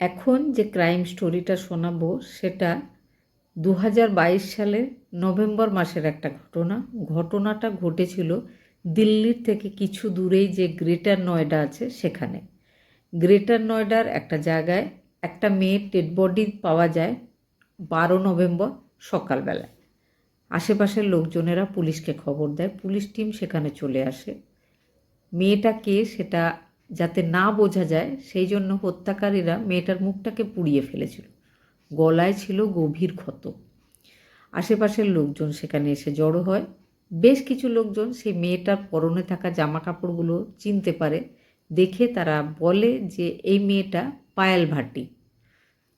এখন যে ক্রাইম স্টোরিটা শোনাবো, সেটা দু হাজার বাইশ সালের নভেম্বর মাসের একটা ঘটনা। ঘটনাটা ঘটেছিল দিল্লির থেকে কিছু দূরেই যে গ্রেটার নয়ডা আছে সেখানে। গ্রেটার নয়ডার একটা জায়গায় একটা মেয়ের ডেড বডি পাওয়া যায় বারো নভেম্বর সকালবেলায় আশেপাশের লোকজনেরা পুলিশকে খবর দেয়, পুলিশ টিম সেখানে চলে আসে। মেয়েটা কে সেটা যাতে না বোঝা যায়, সেই জন্য হত্যাকারীরা মেয়েটার মুখটাকে পুড়িয়ে ফেলেছিল। গলায় ছিল গভীর ক্ষত। আশেপাশের লোকজন সেখানে এসে জড়ো হয়। বেশ কিছু লোকজন সেই মেয়েটার পরনে থাকা জামা কাপড়গুলো চিনতে পারে, দেখে তারা বলে যে এই মেয়েটা পায়েল ভাটি।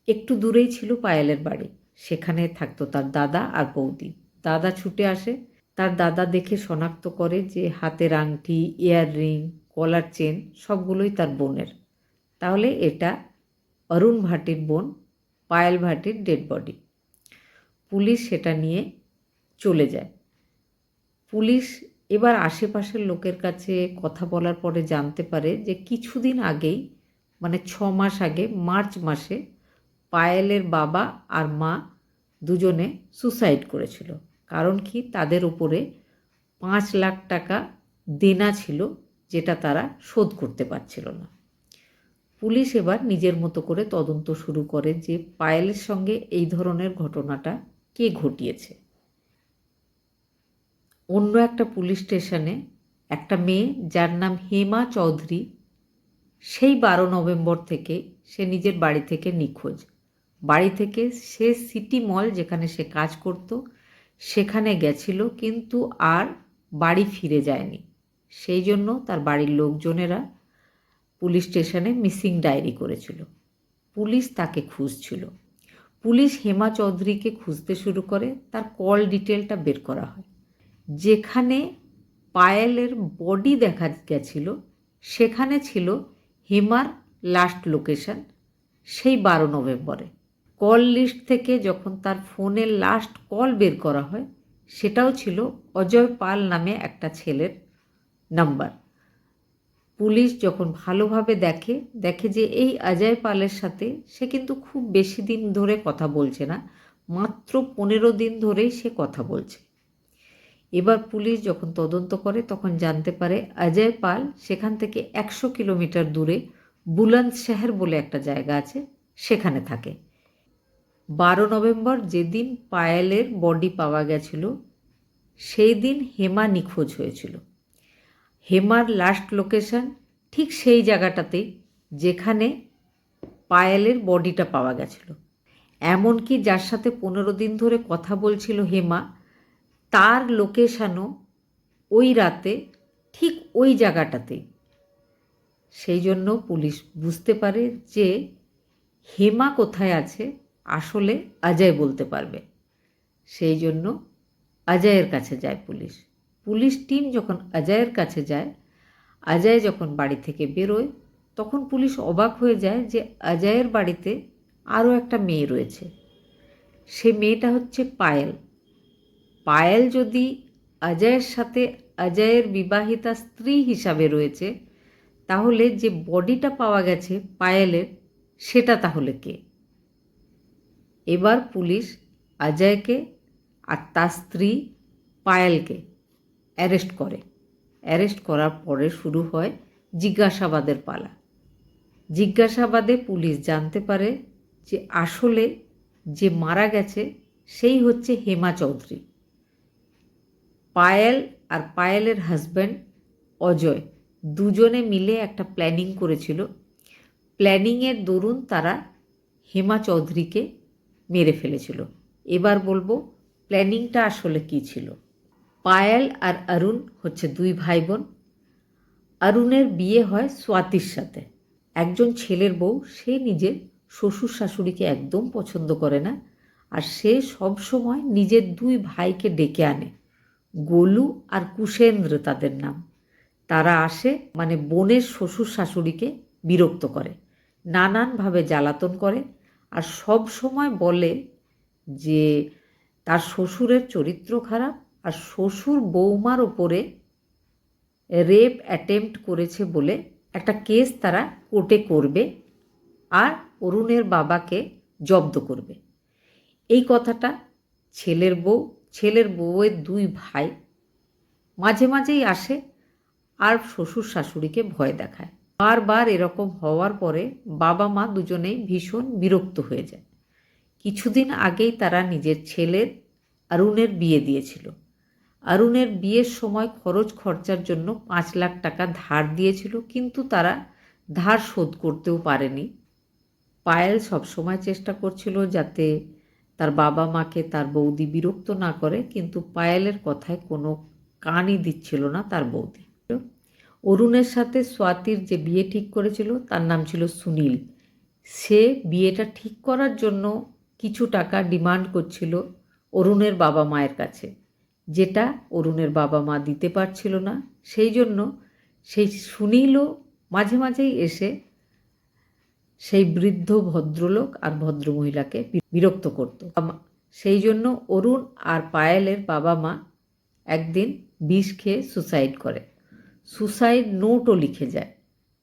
একটু দূরেই ছিল পায়েলের বাড়ি। সেখানে থাকতো তার দাদা আর বৌদি। দাদা ছুটে আসে। তার দাদা দেখে শনাক্ত করে যে হাতের আংটি, ইয়াররিং কলার চেন সবগুলোই তার বোনের। তাহলে এটা অরুণ ভাটির বোন, পায়েল ভাটির ডেড বডি পুলিশ সেটা নিয়ে চলে যায়। পুলিশ এবার আশেপাশের লোকের কাছে কথা বলার পরে জানতে পারে যে কিছুদিন আগেই মানে ছ মাস আগে, মার্চ মাসে পায়েলের বাবা আর মা দুজনে সুসাইড করেছিল। কারণ কি? তাদের উপরে পাঁচ লাখ টাকা দেনা ছিল যেটা তারা শোধ করতে পারছিল না। পুলিশ এবার নিজের মতো করে তদন্ত শুরু করে যে পায়েলের সঙ্গে এই ধরনের ঘটনাটা কে ঘটিয়েছে। অন্য একটা পুলিশ স্টেশনে একটা মেয়ে যার নাম হেমা চৌধুরী, সেই বারো নভেম্বর থেকে সে নিজের বাড়ি থেকে নিখোঁজ। বাড়ি থেকে সে সিটি মল যেখানে সে কাজ করত, সেখানে গেছিল, কিন্তু আর বাড়ি ফিরে যায়নি। সেই জন্য তার বাড়ির লোকজনেরা পুলিশ স্টেশনে মিসিং ডায়েরি করেছিল। পুলিশ তাকে খুঁজছিল। পুলিশ হেমা চৌধুরীকে খুঁজতে শুরু করে, তার কল ডিটেলটা বের করা হয়। যেখানে পায়েলের বডি দেখা গেছিল, সেখানে ছিল হেমার লাস্ট লোকেশন সেই বারো নভেম্বরে। কল লিস্ট থেকে যখন তার ফোনের লাস্ট কল বের করা হয়, সেটাও ছিল অজয় পাল নামে একটা ছেলের নাম্বার। পুলিশ যখন ভালোভাবে দেখে দেখে যে এই অজয় পালের সাথে সে কিন্তু খুব বেশি দিন ধরে কথা বলছে না, মাত্র পনেরো দিন ধরেই সে কথা বলছে। এবার পুলিশ যখন তদন্ত করে, তখন জানতে পারে অজয় পাল সেখান থেকে একশো কিলোমিটার দূরে বুলন্দ শহর বলে একটা জায়গা আছে, সেখানে থাকে। বারো নভেম্বর যেদিন পায়েলের বডি পাওয়া গেছিল, সেই দিন হেমা নিখোঁজ হয়েছিল। হেমার লাস্ট লোকেশন ঠিক সেই জায়গাটাতেই যেখানে পায়েলের বডিটা পাওয়া গেছিল। এমনকি যার সাথে পনেরো দিন ধরে কথা বলছিল হেমা, তার লোকেশানও ওই রাতে ঠিক ওই জায়গাটাতেই সেই জন্য পুলিশ বুঝতে পারে যে হেমা কোথায় আছে, আসলে অজয় বলতে পারবে। সেই জন্য অজয়ের কাছে যায় পুলিশ। পুলিশ টিম যখন অজয়ের কাছে যায়, অজয় যখন বাড়ি থেকে বেরোয়, তখন পুলিশ অবাক হয়ে যায় যে অজয়ের বাড়িতে আরও একটা মেয়ে রয়েছে। সে মেয়েটা হচ্ছে পায়েল। পায়েল যদি অজয়ের সাথে অজয়ের বিবাহিতা স্ত্রী হিসাবে রয়েছে, তাহলে যে বডিটা পাওয়া গেছে পায়েলের, সেটা তাহলে কে? এবার পুলিশ অজয়কে আর তার স্ত্রী পায়েলকে অ্যারেস্ট করে। অ্যারেস্ট করার পরে শুরু হয় জিজ্ঞাসাবাদের পালা। জিজ্ঞাসাবাদে পুলিশ জানতে পারে যে আসলে যে মারা গেছে সেই হচ্ছে হেমা চৌধুরী। পায়েল আর পায়েলের হাজব্যান্ড অজয় দুজনে মিলে একটা প্ল্যানিং করেছিল। প্ল্যানিংয়ের দরুন তারা হেমা চৌধুরীকে মেরে ফেলেছিল। এবার বলব, প্ল্যানিংটা আসলে কী ছিল? পায়েল আর অরুণ হচ্ছে দুই ভাই বোন অরুণের বিয়ে হয় স্বাতির সাথে। একজন ছেলের বউ, সে নিজের শ্বশুর শাশুড়িকে একদম পছন্দ করে না আর সে সব সময় নিজের দুই ভাইকে ডেকে আনে। গোলু আর কুশেন্দ্র তাদের নাম। তারা আসে মানে বোনের শ্বশুর শাশুড়িকে বিরক্ত করে, নানানভাবে জ্বালাতন করে আর সব সময় বলে যে, তার শ্বশুরের চরিত্র খারাপ আর শ্বশুর বৌমার ওপরে রেপ অ্যাটেম্পট করেছে বলে একটা কেস তারা কোর্টে করবে আর অরুণের বাবাকে জব্দ করবে। এই কথাটা ছেলের বউ, ছেলের বউয়ের দুই ভাই মাঝে মাঝেই আসে আর শ্বশুর শাশুড়িকে ভয় দেখায়। বারবার এরকম হওয়ার পরে বাবা মা দুজনেই ভীষণ বিরক্ত হয়ে যায়। কিছুদিন আগেই তারা নিজের ছেলের অরুণের বিয়ে দিয়েছিল। অরুণের বিয়ের সময় খরচ খরচার জন্য পাঁচ লাখ টাকা ধার দিয়েছিল, কিন্তু তারা ধার শোধ করতেও পারেনি। পায়েল সবসময় চেষ্টা করছিল যাতে তার বাবা মাকে তার বৌদি বিরক্ত না করে, কিন্তু পায়েলের কথায় কোনো কানই দিচ্ছিল না তার বৌদি। অরুণের সাথে স্বাতির যে বিয়ে ঠিক করেছিল, তার নাম ছিল সুনীল। সে বিয়েটা ঠিক করার জন্য কিছু টাকা ডিমান্ড করছিল অরুণের বাবা মায়ের কাছে। যেটা অরুণের বাবা মা দিতে পারছিল না। সেই জন্য সেই সুনীলও মাঝে মাঝেই এসে সেই বৃদ্ধ ভদ্রলোক আর ভদ্রমহিলাকে বিরক্ত করত। সেই জন্য অরুণ আর পায়েলের বাবা মা একদিন বিষ খেয়ে সুসাইড করে। সুসাইড নোটও লিখে যায়।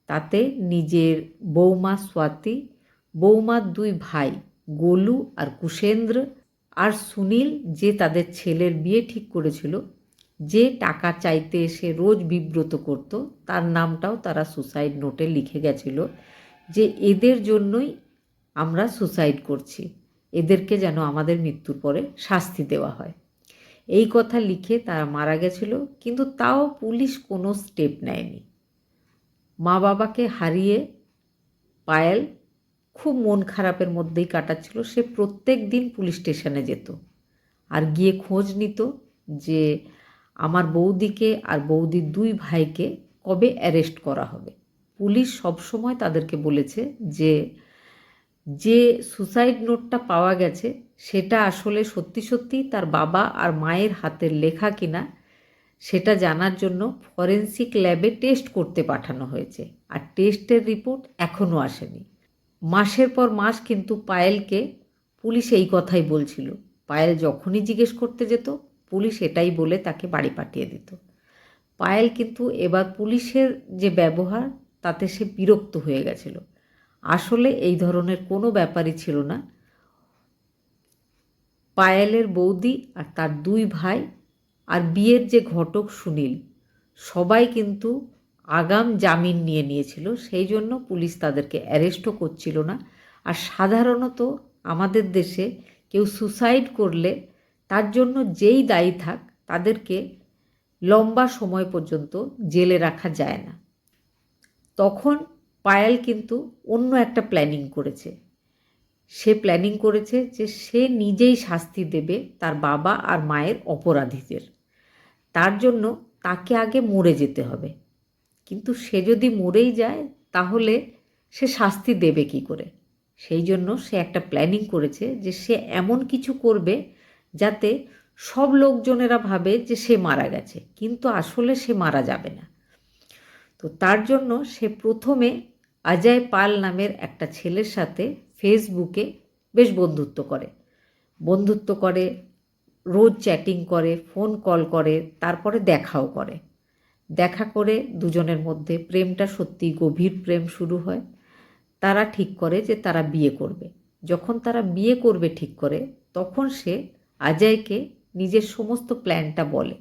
তাতে নিজের বৌমা স্বাতি, বৌমার দুই ভাই গোলু আর কুশেন্দ্র আর সুনীল যে তাদের ছেলের বিয়ে ঠিক করেছিল, যে টাকা চাইতে এসে রোজ বিব্রত করত, তার নামটাও তারা সুসাইড নোটে লিখে গেছিল যে এদের জন্যই আমরা সুসাইড করছি, এদেরকে যেন আমাদের মৃত্যুর পরে শাস্তি দেওয়া হয়। এই কথা লিখে তারা মারা গেছিল, কিন্তু তাও পুলিশ কোনো স্টেপ নেয়নি। মা বাবাকে হারিয়ে পায়েল খুব মন খারাপের মধ্যেই কাটাচ্ছিল। সে প্রত্যেক দিন পুলিশ স্টেশনে যেত আর গিয়ে খোঁজ নিত যে আমার বৌদিকে আর বৌদির দুই ভাইকে কবে অ্যারেস্ট করা হবে। পুলিশ সবসময় তাদেরকে বলেছে যে যে সুসাইড নোটটা পাওয়া গেছে সেটা আসলে সত্যি সত্যি তার বাবা আর মায়ের হাতের লেখা কিনা সেটা জানার জন্য ফরেন্সিক ল্যাবে টেস্ট করতে পাঠানো হয়েছে। আর টেস্টের রিপোর্ট এখনও আসেনি। মাসের পর মাস কিন্তু পায়েলকে পুলিশ এই কথাই বলছিল। পায়েল যখনই জিজ্ঞেস করতে যেত, পুলিশ এটাই বলে তাকে বাড়ি পাঠিয়ে দিত। পায়েল কিন্তু এবার পুলিশের যে ব্যবহার, তাতে সে বিরক্ত হয়ে গেছিল। আসলে এই ধরনের কোনো ব্যাপারই ছিল না। পায়েলের বৌদি আর তার দুই ভাই আর বিয়ের যে ঘটক সুনীল, সবাই কিন্তু আগাম জামিন নিয়ে নিয়েছিল, সেই জন্য পুলিশ তাদেরকে অ্যারেস্টও করছিল না। আর সাধারণত আমাদের দেশে কেউ সুসাইড করলে তার জন্য যেই দায়ী থাক, তাদেরকে লম্বা সময় পর্যন্ত জেলে রাখা যায় না। তখন পায়েল কিন্তু অন্য একটা প্ল্যানিং করেছে। সে প্ল্যানিং করেছে যে সে নিজেই শাস্তি দেবে তার বাবা আর মায়ের অপরাধীদের। তার জন্য তাকে আগে মরে যেতে হবে। কিন্তু সে যদি মরেই যায়, তাহলে সে শাস্তি দেবে কি করে? সেই জন্য সে একটা প্ল্যানিং করেছে যে সে এমন কিছু করবে যাতে সব লোকজনেরা ভাবে যে সে মারা গেছে, কিন্তু আসলে সে মারা যাবে না। তো তার জন্য সে প্রথমে অজয় পাল নামের একটা ছেলের সাথে ফেসবুকে বেশ বন্ধুত্ব করে। বন্ধুত্ব করে, রোজ চ্যাটিং করে ফোন কল করে, তারপরে দেখাও করে। দেখা করে দুজনের মধ্যে প্রেমটা সত্যি গভীর প্রেম শুরু হয়। তারা ঠিক করে যে তারা বিয়ে করবে। যখন তারা বিয়ে করবে ঠিক করে, তখন সে অজয়কে নিজের সমস্ত প্ল্যানটা বলে।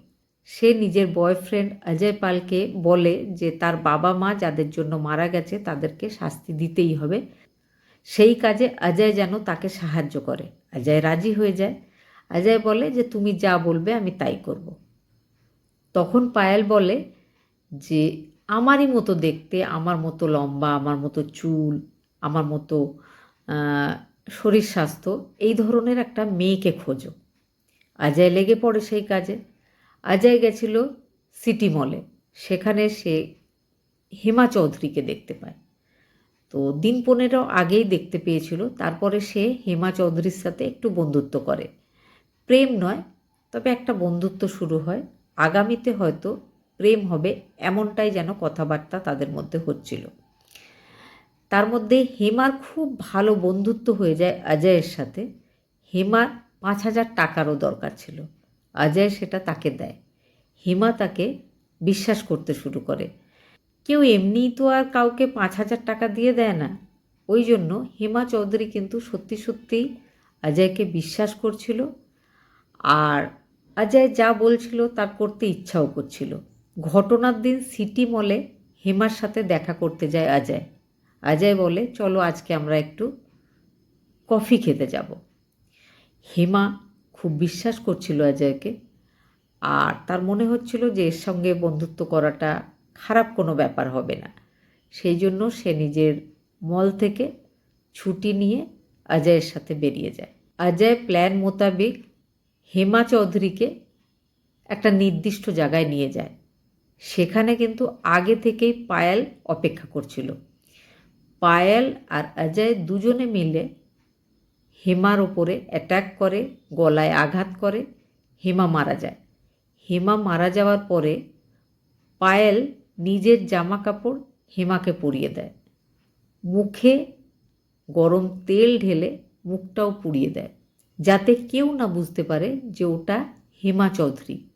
সে নিজের বয়ফ্রেন্ড অজয় পালকে বলে যে তার বাবা মা যাদের জন্য মারা গেছে তাদেরকে শাস্তি দিতেই হবে। সেই কাজে অজয় যেন তাকে সাহায্য করে। অজয় রাজি হয়ে যায়। অজয় বলে যে, তুমি যা বলবে আমি তাই করব। তখন পায়েল বলে যে আমারই মতো দেখতে, আমার মতো লম্বা, আমার মতো চুল, আমার মতো শরীর স্বাস্থ্য, এই ধরনের একটা মেয়েকে খোঁজো। অজয় লেগে পড়ে সেই কাজে। অজয় গেছিল সিটি মলে। সেখানে সে হেমা চৌধুরীকে দেখতে পায়। তো দিন পনেরো আগেই দেখতে পেয়েছিল। তারপরে সে হেমা চৌধুরীর সাথে একটু বন্ধুত্ব করে। প্রেম নয়, তবে একটা বন্ধুত্ব শুরু হয়। আগামীতে হয়তো প্রেম হবে এমনটাই যেন কথাবার্তা তাদের মধ্যে হচ্ছিল। তার মধ্যে হেমার খুব ভালো বন্ধুত্ব হয়ে যায় অজয়ের সাথে। হেমার পাঁচ হাজার টাকারও দরকার ছিল। অজয় সেটা তাকে দেয়। হেমা তাকে বিশ্বাস করতে শুরু করে। কেউ এমনিই তো আর কাউকে পাঁচ হাজার টাকা দিয়ে দেয় না। ওই জন্য হেমা চৌধুরী কিন্তু সত্যি সত্যিই অজয়কে বিশ্বাস করছিল। আর অজয় যা বলছিল তার করতে ইচ্ছাও করছিল। ঘটনার দিন সিটি মলে হেমার সাথে দেখা করতে যায় অজয় অজয় বলে, চলো আজকে আমরা একটু কফি খেতে যাব। হেমা খুব বিশ্বাস করছিল অজয়কে আর তার মনে হচ্ছিল যে এর সঙ্গে বন্ধুত্ব করাটা খারাপ কোনো ব্যাপার হবে না। সেই জন্য সে নিজের মল থেকে ছুটি নিয়ে অজয়ের সাথে বেরিয়ে যায়। অজয় প্ল্যান মোতাবেক হেমা চৌধুরীকে একটা নির্দিষ্ট জায়গায় নিয়ে যায়। সেখানে কিন্তু আগে থেকেই পায়েল অপেক্ষা করছিল। পায়েল আর অজয় দুজনে মিলে হেমার ওপরে অ্যাটাক করে, গলায় আঘাত করে, হেমা মারা যায়। হেমা মারা যাওয়ার পরে পায়েল নিজের জামা কাপড় হেমাকে পরিয়ে দেয়। মুখে গরম তেল ঢেলে মুখটাও পুড়িয়ে দেয়। যাতে কেউ না বুঝতে পারে যে ওটা হেমা চৌধুরী।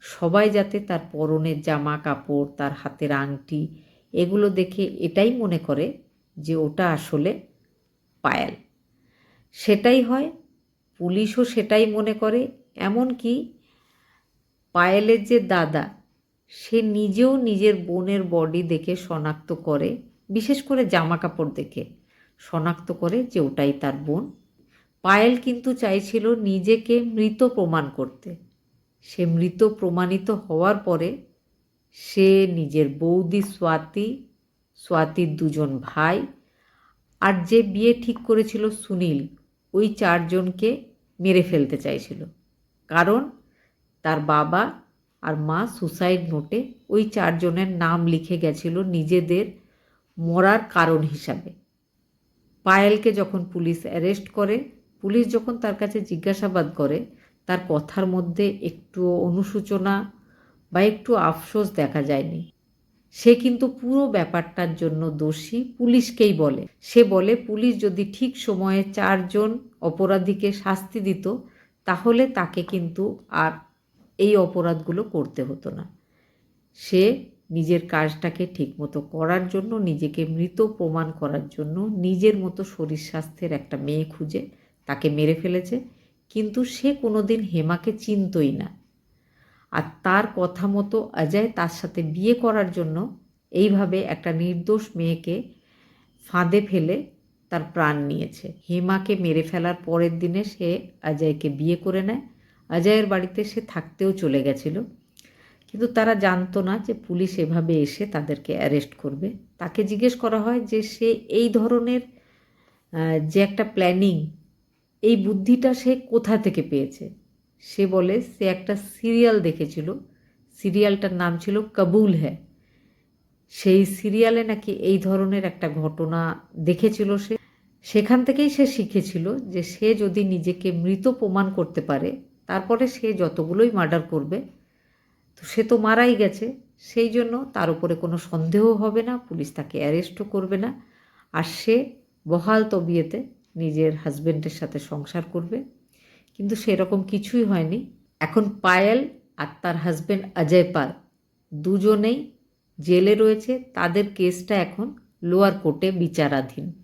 সবাই যাতে তার পরনের জামা কাপড়, তার হাতের আংটি এগুলো দেখে এটাই মনে করে যে ওটা আসলে পায়েল। সেটাই হয়, পুলিশও সেটাই মনে করে, এমনকি পায়েলের যে দাদা, সে নিজেও নিজের বোনের বডি দেখে শনাক্ত করে, বিশেষ করে জামা কাপড় দেখে শনাক্ত করে যে ওটাই তার বোন। পায়েল কিন্তু চাইছিল নিজেকে মৃত প্রমাণ করতে। সে মৃত প্রমাণিত হওয়ার পরে সে নিজের বৌদি স্বাতি, স্বাতির দুজন ভাই আর যে বিয়ে ঠিক করেছিল সুনীল, ওই চারজনকে মেরে ফেলতে চাইছিল। কারণ তার বাবা আর মা সুসাইড নোটে ওই চারজনের নাম লিখে গেছিল নিজেদের মরার কারণ হিসাবে। পায়েলকে যখন পুলিশ অ্যারেস্ট করে, পুলিশ যখন তার কাছে জিজ্ঞাসাবাদ করে তার কথার মধ্যে একটু অনুশোচনা বা একটু আফসোস দেখা যায়নি। সে কিন্তু পুরো ব্যাপারটার জন্য দোষী পুলিশকেই বলে। সে বলে, পুলিশ যদি ঠিক সময়ে চারজন অপরাধীকে শাস্তি দিত, তাহলে তাকে কিন্তু আর এই অপরাধগুলো করতে হতো না। সে নিজের কাজটাকে ঠিকমতো করার জন্য, নিজেকে মৃত প্রমাণ করার জন্য নিজের মতো শরীর স্বাস্থ্যের একটা মেয়ে খুঁজে, তাকে মেরে ফেলেছে। কিন্তু সে কোনোদিন হেমাকে চিনতই না। আর তার কথা মতো অজয় তার সাথে বিয়ে করার জন্য এইভাবে একটা নির্দোষ মেয়েকে ফাঁদে ফেলে তার প্রাণ নিয়েছে। হেমাকে মেরে ফেলার পরের দিনে সে অজয়কে বিয়ে করে নেয়। অজয়ের বাড়িতে সে থাকতেও চলে গেছিল। কিন্তু তারা জানতো না যে পুলিশ এভাবে এসে তাদেরকে অ্যারেস্ট করবে। তাকে জিজ্ঞেস করা হয় যে সে এই ধরনের যে একটা প্ল্যানিং এই বুদ্ধিটা সে কোথা থেকে পেয়েছে? সে বলে, সে একটা সিরিয়াল দেখেছিল। সিরিয়ালটার নাম ছিল কাবুল হ্যাঁ সেই সিরিয়ালে নাকি এই ধরনের একটা ঘটনা দেখেছিল সে। সেখান থেকেই সে শিখেছিল যে সে যদি নিজেকে মৃত প্রমাণ করতে পারে, তারপরে সে যতগুলোই মার্ডার করবে, তো সে তো মারাই গেছে। সেই জন্য তার উপরে কোনো সন্দেহ হবে না, পুলিশ তাকে অ্যারেস্টও করবে না। আর সে বহাল তবিয়েতে নিজের হাজব্যান্ডের সাথে সংসার করবে। কিন্তু সেরকম কিছুই হয়নি। এখন পায়েল আর তার হাজব্যান্ড অজয় পাল দুজনেই জেলে রয়েছে। তাদের কেসটা এখন লোয়ার কোর্টে বিচারাধীন।